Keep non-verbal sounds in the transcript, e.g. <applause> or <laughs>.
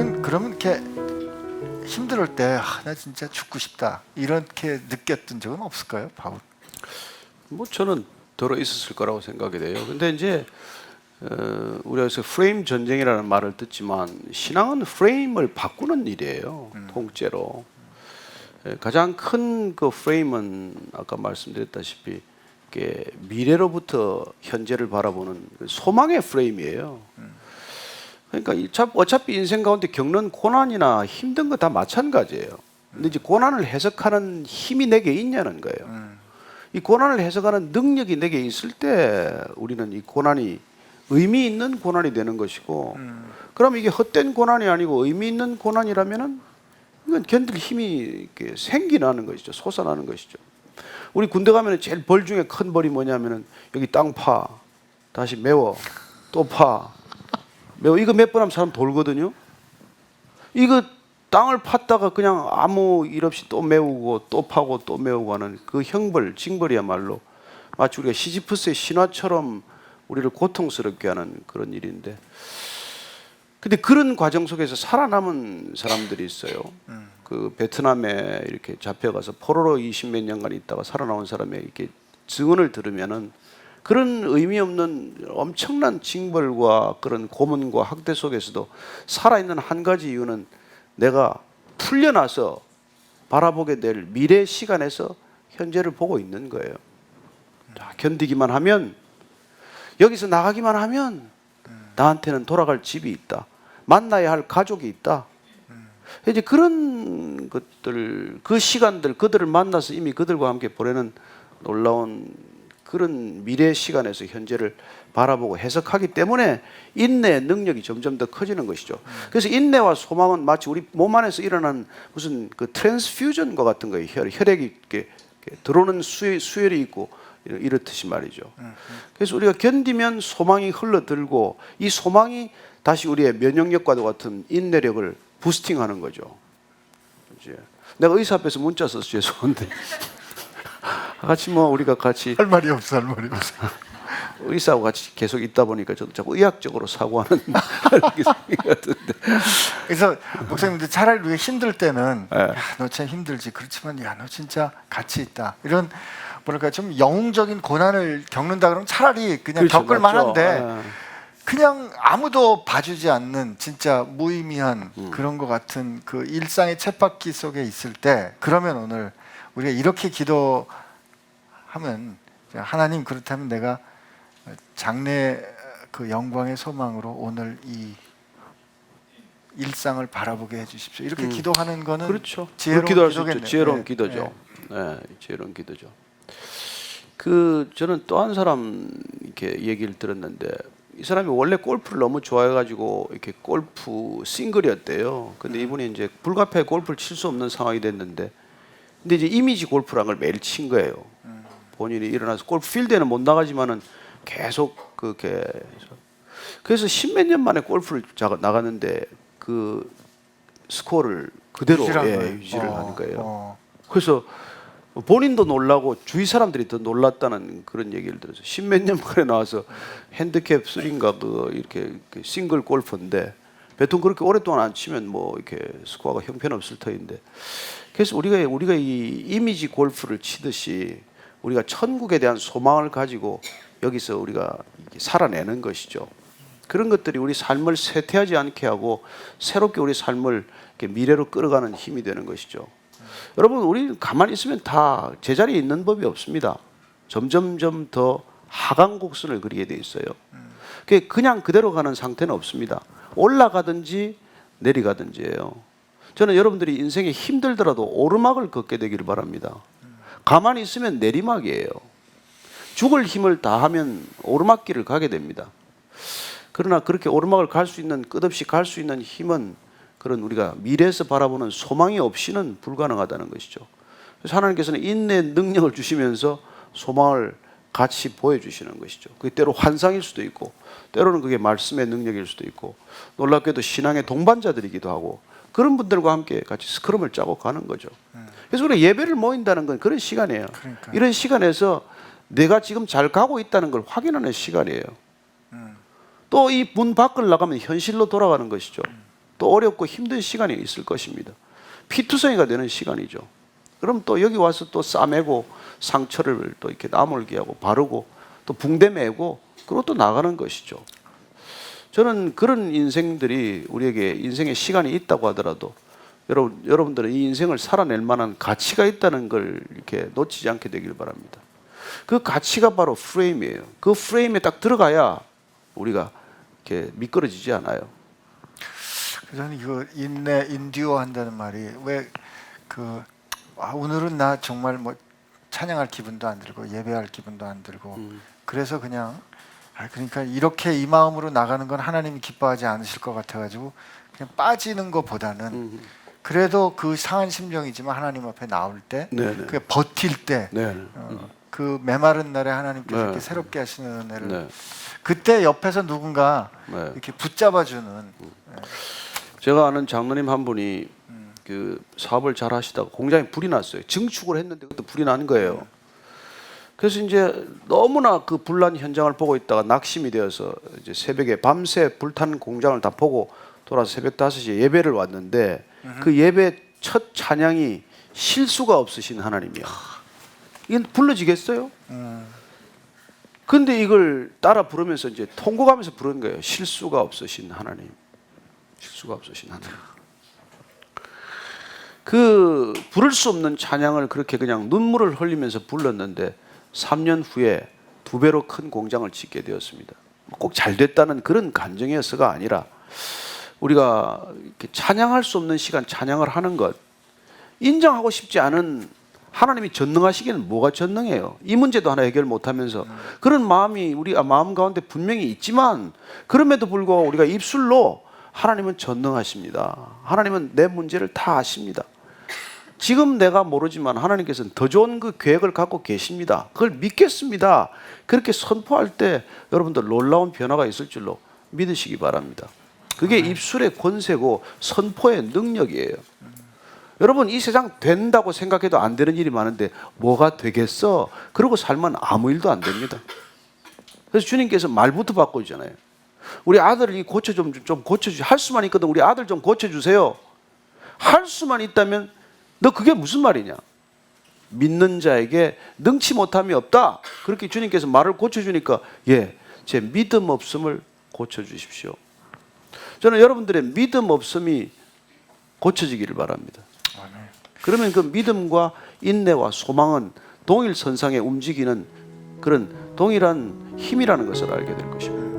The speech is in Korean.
그런 그러면 이렇게 힘들 때 아, 나 진짜 죽고 싶다 이렇게 느꼈던 적은 없을까요, 바울? 뭐 저는 들어 있었을 거라고 생각이 돼요. 근데 이제 어, 우리가 여기서 프레임 전쟁이라는 말을 듣지만 신앙은 프레임을 바꾸는 일이에요. 통째로. 예, 가장 큰 그 프레임은 아까 말씀드렸다시피 미래로부터 현재를 바라보는 그 소망의 프레임이에요. 그러니까 어차피 인생 가운데 겪는 고난이나 힘든 거 다 마찬가지예요. 근데 이제 고난을 해석하는 힘이 내게 있냐는 거예요. 이 고난을 해석하는 능력이 내게 있을 때 우리는 이 고난이 의미 있는 고난이 되는 것이고 그럼 이게 헛된 고난이 아니고 의미 있는 고난이라면은 이건 견딜 힘이 이렇게 생기나는 것이죠. 솟아나는 것이죠. 우리 군대 가면 제일 벌 중에 큰 벌이 뭐냐면은 여기 땅 파, 다시 메워, 또 파. 이거 몇 번 하면 사람 돌거든요. 이거 땅을 팠다가 그냥 아무 일 없이 또 메우고 또 파고 또 메우고 하는 그 형벌, 징벌이야말로 마치 우리가 시지프스의 신화처럼 우리를 고통스럽게 하는 그런 일인데 근데 그런 과정 속에서 살아남은 사람들이 있어요. 그 베트남에 이렇게 잡혀가서 포로로 20몇 년간 있다가 살아나온 사람의 이렇게 증언을 들으면은 그런 의미 없는 엄청난 징벌과 그런 고문과 학대 속에서도 살아있는 한 가지 이유는 내가 풀려나서 바라보게 될 미래 시간에서 현재를 보고 있는 거예요. 자, 견디기만 하면 여기서 나가기만 하면 나한테는 돌아갈 집이 있다. 만나야 할 가족이 있다. 이제 그런 것들, 그 시간들, 그들을 만나서 이미 그들과 함께 보내는 놀라운 그런 미래 시간에서 현재를 바라보고 해석하기 때문에 인내의 능력이 점점 더 커지는 것이죠. 그래서 인내와 소망은 마치 우리 몸 안에서 일어나는 무슨 그 트랜스퓨전과 같은 거예요. 혈, 혈액이 이렇게, 이렇게 들어오는 수혈, 수혈이 있고 이렇- 이렇듯이 말이죠. 그래서 우리가 견디면 소망이 흘러들고 이 소망이 다시 우리의 면역력과도 같은 인내력을 부스팅하는 거죠. 이제 내가 의사 앞에서 문자 써서 죄송한데 같이 뭐 우리가 같이 할 말이 없어, 할 말이 없어. <laughs> 의사하고 같이 계속 있다 보니까 저도 자꾸 의학적으로 사고하는 <laughs> 그런 생각이 같은데 그래서 목사님들 차라리 우리가 힘들 때는 예. 야, 너 참 힘들지. 그렇지만 야, 너 진짜 가치 있다. 이런 뭐랄까 좀 영웅적인 고난을 겪는다 그러면 차라리 그냥 그렇죠, 겪을 맞죠. 만한데 예. 그냥 아무도 봐주지 않는 진짜 무의미한 음. 그런 것 같은 그 일상의 쳇바퀴 속에 있을 때 그러면 오늘 우리가 이렇게 기도 하면 하나님 그렇다면 내가 장래 그 영광의 소망으로 오늘 이 일상을 바라보게 해주십시오. 이렇게 음. 기도하는 거는 그렇죠. 지혜로운. 기도겠네요. 지혜로운 네. 기도죠. 네. 지혜로운 기도죠. 그 저는 또 한 사람 이렇게 얘기를 들었는데 이 사람이 원래 골프를 너무 좋아해가지고 이렇게 골프 싱글이었대요. 근데 음. 이분이 이제 불가피하게 골프를 칠 수 없는 상황이 됐는데, 근데 이제 이미지 골프란 걸 매일 친 거예요. 음. 본인이 일어나서 골프 필드에는 못 나가지만은 계속 그렇게 해서 그래서 십몇 년 만에 골프를 자- 나갔는데 그 스코어를 그대로 예. 유지를 어, 하는 거예요. 어. 그래서 본인도 놀라고 주위 사람들이 더 놀랐다는 그런 얘기를 들어서 십몇 년 만에 나와서 핸드캡 3인가 그 이렇게, 이렇게 싱글 골프인데 보통 그렇게 오랫동안 안 치면 뭐 이렇게 스코어가 형편없을 터인데 그래서 우리가 우리가 이 이미지 골프를 치듯이 우리가 천국에 대한 소망을 가지고 여기서 우리가 살아내는 것이죠. 그런 것들이 우리 삶을 쇠퇴하지 않게 하고 새롭게 우리 삶을 미래로 끌어가는 힘이 되는 것이죠. 여러분 우리 가만히 있으면 다 제자리에 있는 법이 없습니다. 점점점 더 하강 곡선을 그리게 돼 있어요. 그냥 그대로 가는 상태는 없습니다. 올라가든지 내려가든지예요. 저는 여러분들이 인생에 힘들더라도 오르막을 걷게 되기를 바랍니다. 가만히 있으면 내리막이에요. 죽을 힘을 다하면 오르막길을 가게 됩니다. 그러나 그렇게 오르막을 갈 수 있는 끝없이 갈 수 있는 힘은 그런 우리가 미래에서 바라보는 소망이 없이는 불가능하다는 것이죠. 그래서 하나님께서는 인내 능력을 주시면서 소망을 같이 보여주시는 것이죠. 그게 때로 환상일 수도 있고, 때로는 그게 말씀의 능력일 수도 있고, 놀랍게도 신앙의 동반자들이기도 하고, 그런 분들과 함께 같이 스크럼을 짜고 가는 거죠. 그래서 우리가 예배를 모인다는 건 그런 시간이에요. 그러니까요. 이런 시간에서 내가 지금 잘 가고 있다는 걸 확인하는 시간이에요. 또이 문 밖을 나가면 현실로 돌아가는 것이죠. 또 어렵고 힘든 시간이 있을 것입니다. 피투성이가 되는 시간이죠. 그럼 또 여기 와서 또 싸매고 상처를 또 이렇게 나물게 하고 바르고 또 붕대 매고 그리고 또 나가는 것이죠. 저는 그런 인생들이 우리에게 인생의 시간이 있다고 하더라도 여러분 여러분들은 이 인생을 살아낼 만한 가치가 있다는 걸 이렇게 놓치지 않게 되길 바랍니다. 그 가치가 바로 프레임이에요. 그 프레임에 딱 들어가야 우리가 이렇게 미끄러지지 않아요. 저는 이거 인내 인듀어 한다는 말이 왜그 아, 오늘은 나 정말 뭐 찬양할 기분도 안 들고 예배할 기분도 안 들고 음. 그래서 그냥 아 그러니까 이렇게 이 마음으로 나가는 건 하나님이 기뻐하지 않으실 것 같아가지고 그냥 빠지는 것보다는 음. 그래도 그 상한 심정이지만 하나님 앞에 나올 때 네네. 그 버틸 때 네. 어, 그 메마른 날에 하나님께서 네. 이렇게 새롭게 하시는 은혜를 네. 그때 옆에서 누군가 네. 이렇게 붙잡아주는 제가 아는 장로님 한 분이 그 사업을 잘 하시다가 공장에 불이 났어요. 증축을 했는데 그것도 불이 난 거예요. 그래서 이제 너무나 그 불난 현장을 보고 있다가 낙심이 되어서 이제 새벽에 밤새 불탄 공장을 다 보고 돌아서 새벽 5시에 예배를 왔는데 그 예배 첫 찬양이 실수가 없으신 하나님이야. 이건 불러지겠어요? 음, 근데 이걸 따라 부르면서 이제 통곡하면서 부르는 거예요. 실수가 없으신 하나님. 실수가 없으신 하나님. 그 부를 수 없는 찬양을 그렇게 그냥 눈물을 흘리면서 불렀는데 3년 후에 두 배로 큰 공장을 짓게 되었습니다. 꼭 잘 됐다는 그런 감정이어서가 아니라 우리가 찬양할 수 없는 시간 찬양을 하는 것 인정하고 싶지 않은 하나님이 전능하시기는 뭐가 전능해요? 이 문제도 하나 해결 못하면서 그런 마음이 우리 마음 가운데 분명히 있지만 그럼에도 불구하고 우리가 입술로 하나님은 전능하십니다. 하나님은 내 문제를 다 아십니다. 지금 내가 모르지만 하나님께서는 더 좋은 그 계획을 갖고 계십니다. 그걸 믿겠습니다. 그렇게 선포할 때 여러분들 놀라운 변화가 있을 줄로 믿으시기 바랍니다. 그게 입술의 권세고 선포의 능력이에요. 여러분 이 세상 된다고 생각해도 안 되는 일이 많은데 뭐가 되겠어? 그러고 살면 아무 일도 안 됩니다. 그래서 주님께서 말부터 바꿔주잖아요. 우리 아들을 이 고쳐 좀, 좀 고쳐주 할 수만 있거든 우리 아들 좀 고쳐주세요. 할 수만 있다면 너 그게 무슨 말이냐? 믿는 자에게 능치 못함이 없다. 그렇게 주님께서 말을 고쳐주니까 예, 제 믿음 없음을 고쳐주십시오. 저는 여러분들의 믿음 없음이 고쳐지기를 바랍니다. 그러면 그 믿음과 인내와 소망은 동일 선상에 움직이는 그런 동일한 힘이라는 것을 알게 될 것입니다.